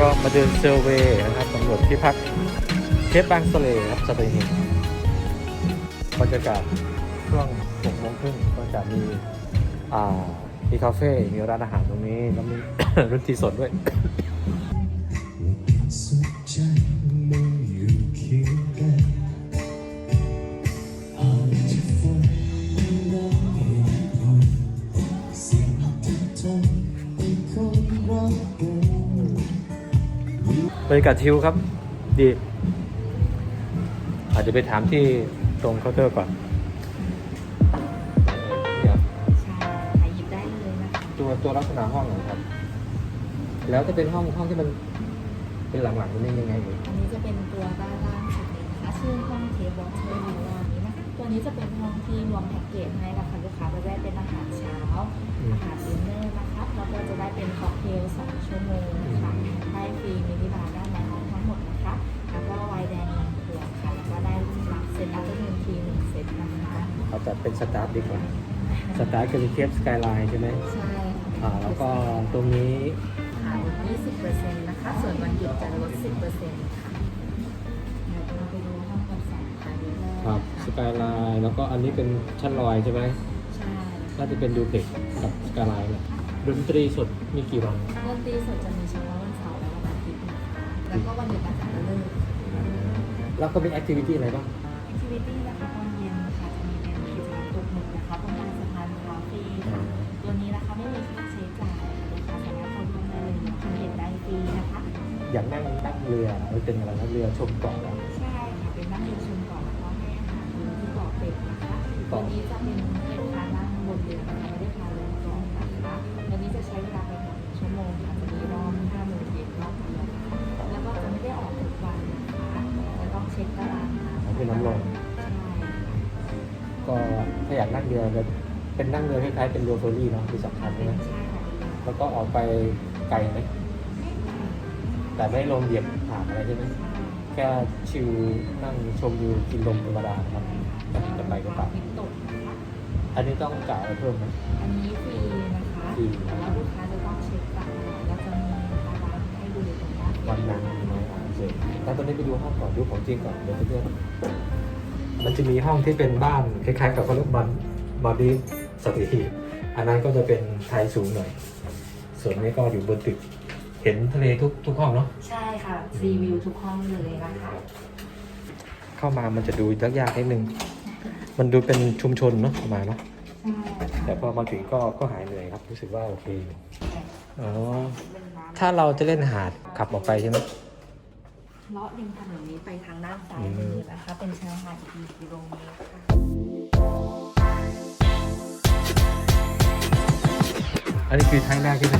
ก็มาเดินเซอร์เวย์นะครับสำรวจที่พักเทปบางสเลครับสเตหีบบรรยากาศช่วงหกโมงครึ่งก็จะมีอ่ามีคาเฟ่ มีร้านอาหารตรงนี้ แล้วมีรุ่นตรีสดด้วย บรรยากาศชิลครับ ดี อาจจะไปถามที่ตรงเคาน์เตอร์ก่อนเนี่ยใช่ค่ะหยิบได้เลยนะคะตัวตัวลักษณะห้องเหรอครับ แล้วจะเป็นห้องห้องที่มันเป็นหลังๆนี่ยังไงเอ่ยอันนี้จะเป็นตัวด้านล่างสุดเลยนะคะชื่อห้องเทปวอเตอร์วิลล่านี้นะคะตัวนี้จะเป็นห้องที่รวมแพ็กเกจให้นะคะลูกค้าจะได้เป็นอาหารเช้าอาหารดินเนอร์นะคะแล้วก็จะได้เป็นค็อกเทล2ชั่วโมงนะคะ จัดเป็นสตาร์ทดีกว่าสตาร์ทก็เป็นเทปสกายไลน์ใช่ไหมใช่อ่าแล้วก็ตรงนี้ขาย20%นะคะ ส่วนวันหยุดจะลด10%ค่ะเดี๋ยวเราไปดูห้องกับสองค่ะนิดนึงครับสกายไลน์แล้วก็อันนี้เป็นชั้นลอยใช่ไหมใช่น่าจะเป็นดูเพล็กกับสกายไลน์แหละดนตรีสดมีกี่วันดนตรีสดจะมีเฉพาะวันเสาร์และวันอาทิตย์นะคะแล้วก็วันหยุดนักขัตฤกษ์แล้วก็มีแอคทิวิตี้อะไรบ้างแอคทิวิตี้นะคะตอนเย็นค่ะ อย่างนั่งนั่งเรือหรือเป็นอะไรนะเรือชมเกาะแล้วใช่ค่ะเป็นนั่งเรือชมเกาะแล้วก็ให้อาหารอยู่ที่เกาะเป็ดนะคะตัวนี้จะเป็นเป็นพานั่งบนเรือนะคะไม่ได้พาลงเกาะนะคะตัวนี้จะใช้เวลาไปหกชั่วโมงค่ะจะมีรอบห้าโมงเย็นรอบเดียวนะคะแล้วก็จะไม่ได้ออกทุกวันนะคะจะต้องเช็คตารางน้ำเป็นน้ำลงใช่ก็ถ้าอยากนั่งเรือจะเป็นนั่งเรือคล้ายๆเป็นเรือเฟอร์รี่เนาะที่สำคัญใช่ไหมใช่ค่ะแล้วก็ออกไปไกลไหม แต่ไม่ลงเหยียบผ่านอะไรใช่ไหมแค่ชิลนั่งชมวิวกินลมธรรมดาครับจะไปก็ไปวิตกนะคะอันนี้ต้องจ่ายอะไรเพิ่มไหม อันนี้ฟรีนะคะฟรี แต่ว่าลูกค้าจะต้องเช็คตารางแล้วจะมีตารางให้ดูตรงหน้าเพจวันนั้นไหมอ่าโอเคแล้วตอนนี้ไปดูห้องก่อนดูของจริงก่อนเดี๋ยวไปเรื่อยมันจะมีห้องที่เป็นบ้านคล้ายๆ กับเขาเรียกบันบอดี้สถิติอันนั้นก็จะเป็นไทยสูงหน่อย ส่วนนี้ก็อยู่บนตึก เห็นทะเลทุกทุกห้องเนาะ ใช่ค่ะซีวิวทุกห้องเลยนะคะเข้ามามันจะดูยากๆนิดนึง มันดูเป็นชุมชนเนาะประมาณเนาะ ใช่แต่พอมาถึงก็ก็หายเหนื่อยครับ รู้สึกว่าโอเคอยู่อ๋อ เป็นน้ำถ้าเราจะเล่นหาดขับออกไปใช่ไหม เลาะริมถนนนี้ไปทางด้านซ้ายมือนะคะ เป็นชายหาดอีกกิโลเมตรค่ะ อันนี้คือท้ายแรกใช่ไห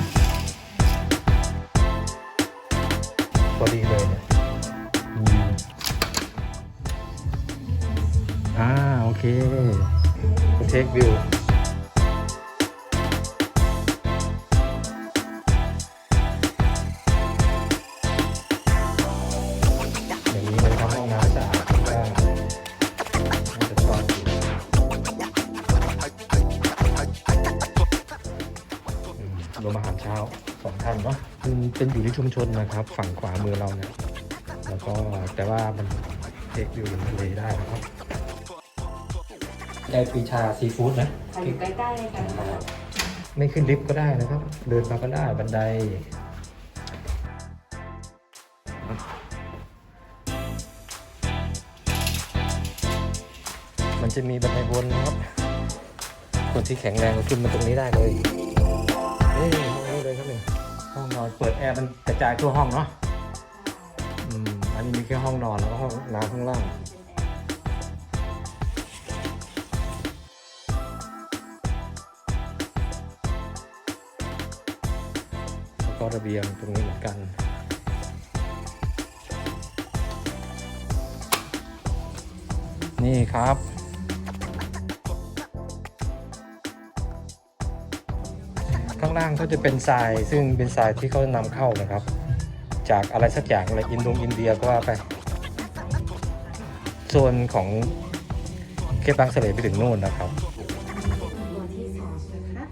พอดีเลยเนี่ยอืมอ่า โอเคเทควิว สองท่านเนาะมันเป็นอยู่ในชุมชนนะครับ ฝั่งขวามือเราเนี่ยแล้วก็แต่ว่ามันเทควิวทะเลได้นะครับได้ปรีชาซีฟู้ดนะค่ะอยู่ใกล้ๆเลยกันค่ะไม่ขึ้นลิฟต์ก็ได้นะครับ เดินมาก็ได้บันไดมันจะมีบันไดวนนะครับ คนที่แข็งแรงก็ขึ้นมาตรงนี้ได้เลย อนเปิดแอร์มันกระจายทั่วห้องเนาะอืมอันนี้มีแค่ห้องนอนแล้วก็ห้องน้ำข้างล่างแล้วก็ระเบียงตรงนี้เหมือนกันนี่ครับางล่างก็จะเป็นทราย ซึ่งเป็นทรายที่เขานำเข้านะครับ จากอะไรสักอย่างอะไรอินโดอินเดียก็ว่าไปโซนของเคปบางเสลไปถึงโน่นนะครับตัวที่สองนะคะ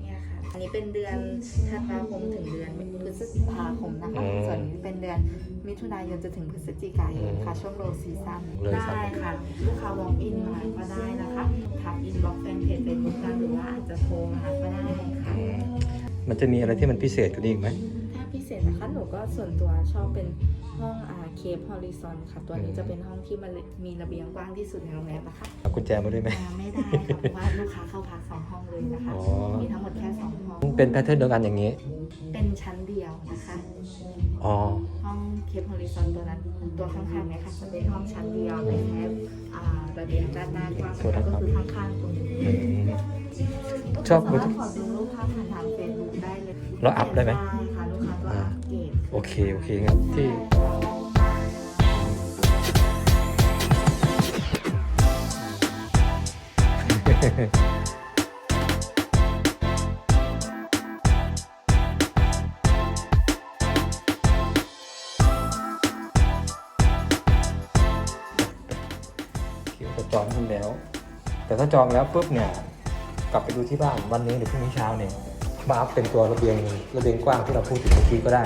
เนี่ยค่ะอันนี้เป็นเดือนธันวาคมถึงเดือนพฤฤษภาคมนะคะอืมส่วนนี้เป็นเดือนมิถุนายนจนถึงพฤศจิกายนค่ะช่วงโลซีซั่นเลยครับได้ค่ะลูกค้าวอล์กอินมาก็ได้นะคะทักอินบ็อกแฟนเพจเฟซบุ๊กหรือว่าอาจจะโทรมาก็ได้ค่ะ มันจะมีอะไรที่มันพิเศษกว่านี้อีกไหม ถ้าพิเศษนะคะหนูก็ส่วนตัวชอบเป็นห้องอาเคปฮอริซอนค่ะ ตัวนี้จะเป็นห้องที่มันมีระเบียงกว้างที่สุดในโรงแรมนะคะเอากุญแจมาด้วยไหม อ่าไม่ได้ค่ะเพราะว่าลูกค้าเข้าพักสองห้องเลยนะคะ อ๋อ มีทั้งหมดแค่สองห้อง เป็นแพทเทิร์นเดียวกันอย่างนี้ เป็นชั้นเดียวนะคะ อ๋อ ห้องเคปฮอริซอนตัวนั้นตัวข้างๆเนี่ยค่ะจะเป็นห้องชั้นเดียวแต่แค่อ่าระเบียงด้านหน้ากว้างก็คือข้างๆตรงนี้อืมชชออบบสามารถขอดูรู เลยเราอัพได้ไหมได้ค่ะลูกค้าก็อัพเกรดโอเค โอเคงั้นที่คิวจะจองขึ้นแล้ว แต่ถ้าจองแล้วปุ๊บเนี่ย กลับไปดูที่บ้านวันนี้หรือพรุ่งนี้เช้าเนี่ย มาอัพเป็นตัวระเบียงระเบียงกว้างที่เราพูดถึงเมื่อกี้ก็ได้